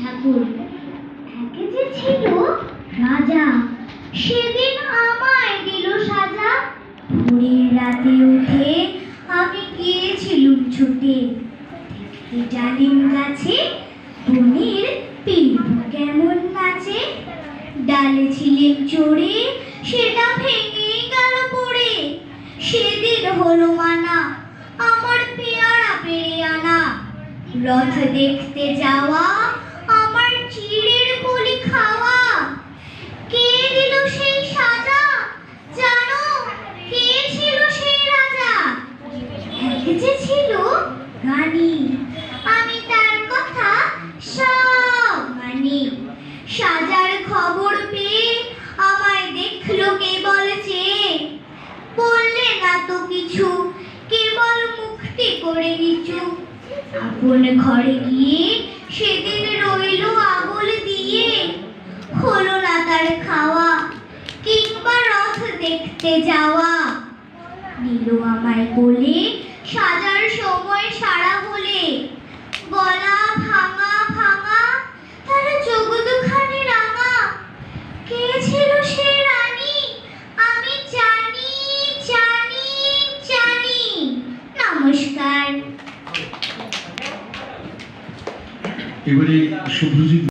ঠাকুর, একে যে ছিল রাজা, সেদিন আমায় দিল সাজা। ভোরের রাতে উঠে আমি গিয়েছিলুম ছুটে। ডালিম গাছে, বনের পিলু কেমন নাচে। ডালে ছিলেন চড়ে, সেটা ভেঙে গেল পড়ে। সেদিন হলো মানা, আমার পেয়ারা পেরে আনা। রথ দেখতে যাওয়া চিড়ের বলি খাওয়া। কে দিল সেই জানো, কে ছিল সেই রাজা? যে ছিল? আমি তার কথা সব মানি। সাজার খবর পেয়ে আমায় দেখল কে বলেছে বললে না তো কিছু, কেবল মুখটি করে নিচু। আপন ঘরে গিয়ে সেদিন রইল আবল দিয়ে হলো না তার খাওয়া কিংবা রথ দেখতে যাওয়া। নিল আমায় বলে, সাজার সময় সারা হলে। গলা ভাঙা ভাঙা, তার চোখ দুখানি রাঙা। কে ছিল সে রানী? আমি জানি জানি জানি। নমস্কার। এবারে শুভ্রজিৎ